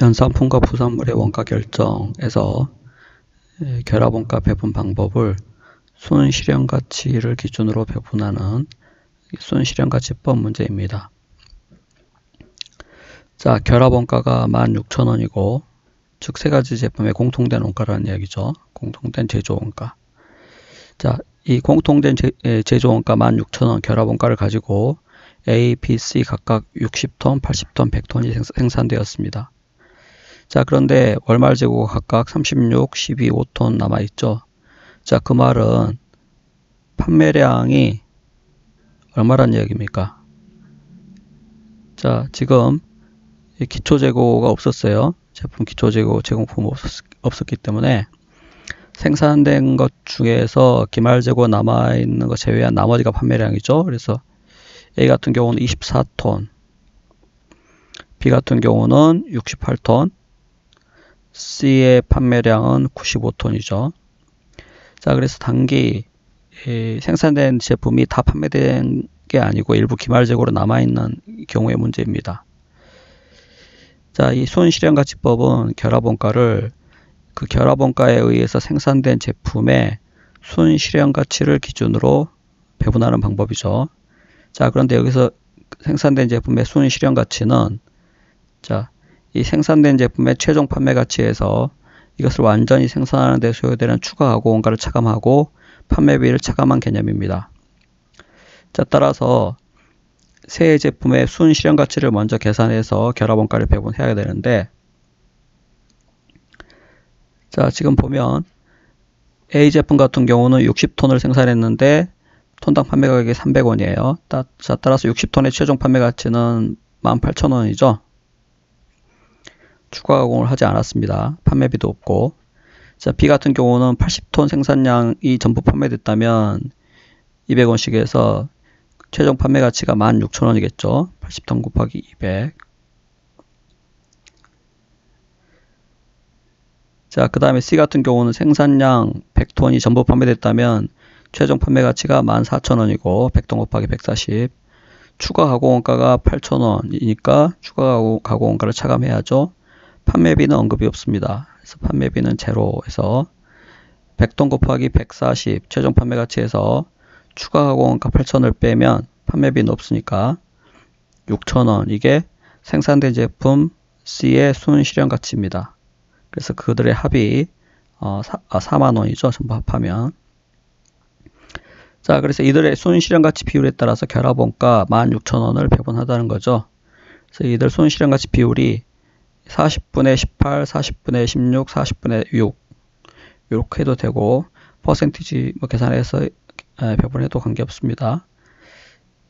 연산품과 부산물의 원가 결정에서 에, 결합원가 배분 방법을 순실현 가치를 기준으로 배분하는 순실현 가치법 문제입니다. 자, 결합원가가 16,000원이고 즉 세 가지 제품의 공통된 원가라는 이야기죠. 공통된 제조원가. 자, 이 공통된 제, 에, 제조원가 16,000원 결합원가를 가지고 A, B, C 각각 60톤, 80톤, 100톤이 생산되었습니다. 자, 그런데 월말 재고가 각각 36, 12, 5톤 남아있죠. 자, 그 말은 판매량이 얼마란 이야기입니까? 자, 지금 기초 재고가 없었어요. 제품 기초 재고 제공품 없었, 기 때문에 생산된 것 중에서 기말 재고 남아 있는 것 제외한 나머지가 판매량이죠. 그래서 A 같은 경우는 24톤, B 같은 경우는 68톤, C의 판매량은 95톤이죠. 자, 그래서 단기 생산된 제품이 다 판매된 게 아니고 일부 기말 재고로 남아있는 경우의 문제입니다. 자, 이 순실현가치법은 결합원가를 그 결합원가에 의해서 생산된 제품의 순실현가치를 기준으로 배분하는 방법이죠. 자, 그런데 여기서 생산된 제품의 순실현가치는 자, 이 생산된 제품의 최종 판매 가치에서 이것을 완전히 생산하는 데 소요되는 추가 가구 원가를 차감하고 판매비를 차감한 개념입니다. 자, 따라서 새 제품의 순 실현 가치를 먼저 계산해서 결합 원가를 배분해야 되는데 자, 지금 보면 A 제품 같은 경우는 60톤을 생산했는데 톤당 판매 가격이 300원이에요. 따, 자, 따라서 60톤의 최종 판매 가치는 18,000원이죠. 추가 가공을 하지 않았습니다. 판매비도 없고. 자, B 같은 경우는 80톤 생산량이 전부 판매됐다면 200원씩 해서 최종 판매 가치가 16,000원이겠죠. 80톤 곱하기 200. 자, 그 다음에 C 같은 경우는 생산량 100톤이 전부 판매됐다면 최종 판매 가치가 14,000원이고 100톤 곱하기 140. 추가 가공원가가 8,000원이니까 추가 가공원가를 차감해야죠. 판매비는 언급이 없습니다. 그래서 판매비는 제로에서 100톤 곱하기 140 최종 판매 가치에서 추가 가공원가 8,000을 빼면 판매비는 없으니까 6,000원 이게 생산된 제품 C의 순 실현 가치입니다. 그래서 그들의 합이 어, 사, 아, 4만원이죠. 전부 합하면 자 그래서 이들의 순 실현 가치 비율에 따라서 결합원가 16,000원을 배분하다는 거죠. 그래서 이들 순 실현 가치 비율이 40분의 18, 40분의 16, 40분의 6 이렇게 해도 되고 퍼센티지 뭐 계산해서 배분해도 관계없습니다.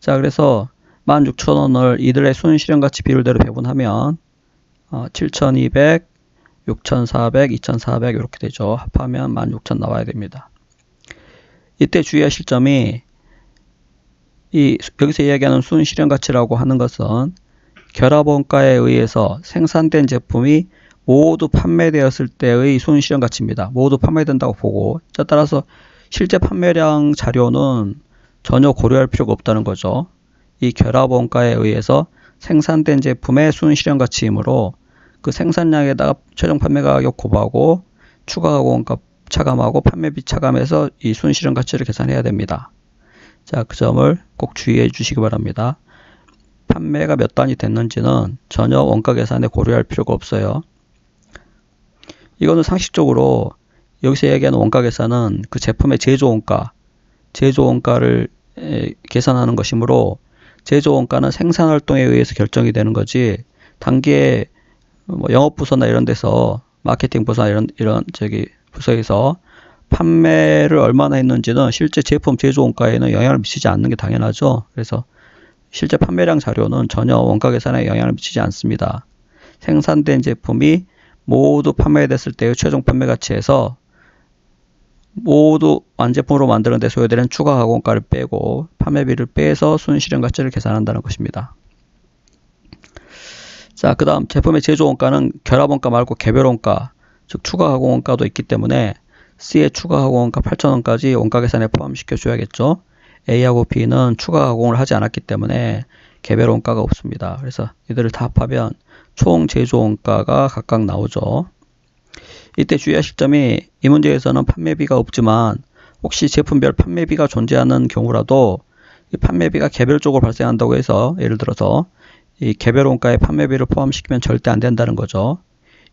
자 그래서 16,000원을 이들의 순실현가치 비율대로 배분하면 어, 7,200, 6,400, 2,400 이렇게 되죠. 합하면 16,000 나와야 됩니다. 이때 주의하실 점이 이 여기서 이야기하는 순실현가치라고 하는 것은 결합원가에 의해서 생산된 제품이 모두 판매되었을 때의 손실현 가치입니다. 모두 판매된다고 보고 자 따라서 실제 판매량 자료는 전혀 고려할 필요가 없다는 거죠. 이 결합원가에 의해서 생산된 제품의 순실현 가치이므로 그 생산량에다가 최종 판매 가격 곱하고 추가 가공원가 차감하고 판매비 차감해서 이 순실현 가치를 계산해야 됩니다. 자, 그 점을 꼭 주의해 주시기 바랍니다. 판매가 몇 단이 됐는지는 전혀 원가 계산에 고려할 필요가 없어요. 이거는 상식적으로 여기서 얘기하는 원가 계산은 그 제품의 제조 원가, 제조 원가를 계산하는 것이므로 제조 원가는 생산 활동에 의해서 결정이 되는 거지 단기에 뭐 영업 부서나 이런 데서 마케팅 부서나 이런 이런 저기 부서에서 판매를 얼마나 했는지는 실제 제품 제조 원가에는 영향을 미치지 않는 게 당연하죠. 그래서 실제 판매량 자료는 전혀 원가 계산에 영향을 미치지 않습니다. 생산된 제품이 모두 판매됐을 때의 최종 판매 가치에서 모두 완제품으로 만드는 데 소요되는 추가 가공가를 빼고 판매비를 빼서 순실현 가치를 계산한다는 것입니다. 자, 그 다음 제품의 제조 원가는 결합 원가 말고 개별 원가, 즉 추가 가공 원가도 있기 때문에 C의 추가 가공 원가 8,000원까지 원가 계산에 포함시켜 줘야겠죠. A하고 B는 추가 가공을 하지 않았기 때문에 개별 원가가 없습니다. 그래서 이들을 다 합하면 총 제조 원가가 각각 나오죠. 이때 주의하실 점이 이 문제에서는 판매비가 없지만 혹시 제품별 판매비가 존재하는 경우라도 이 판매비가 개별적으로 발생한다고 해서 예를 들어서 이 개별 원가에 판매비를 포함시키면 절대 안 된다는 거죠.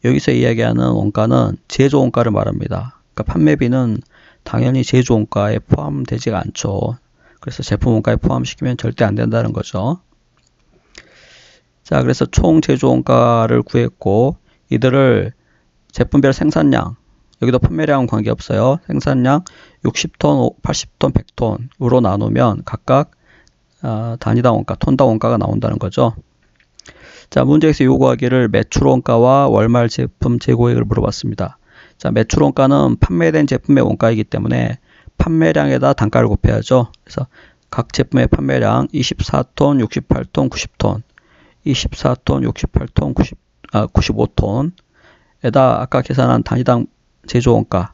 여기서 이야기하는 원가는 제조 원가를 말합니다. 그러니까 판매비는 당연히 제조 원가에 포함되지가 않죠. 그래서 제품 원가에 포함시키면 절대 안 된다는 거죠. 자, 그래서 총 제조 원가를 구했고 이들을 제품별 생산량 여기도 판매량은 관계없어요. 생산량 60톤, 80톤, 100톤으로 나누면 각각 어, 단위당 원가, 톤당 원가가 나온다는 거죠. 자, 문제에서 요구하기를 매출 원가와 월말 제품 재고액을 물어봤습니다. 자, 매출 원가는 판매된 제품의 원가이기 때문에 판매량에다 단가를 곱해야죠. 그래서 각 제품의 판매량 24톤, 68톤, 90톤, 24톤, 68톤, 90, 아, 95톤에다 아까 계산한 단위당 제조 원가,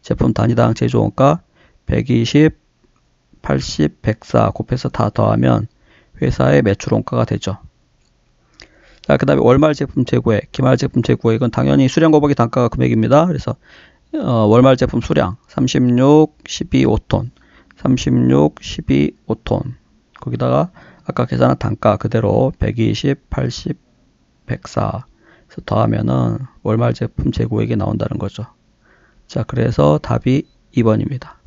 제품 단위당 제조 원가 120, 80, 104 곱해서 다 더하면 회사의 매출 원가가 되죠. 자, 그 다음에 월말 제품 재고액, 기말 제품 재고액은 당연히 수량 곱하기 단가가 금액입니다. 그래서 어, 월말 제품 수량 36, 12, 5톤, 36, 12, 5톤 거기다가 아까 계산한 단가 그대로 120, 80, 104 그래서 더하면은 월말 제품 재고액이 나온다는 거죠. 자, 그래서 답이 2번입니다.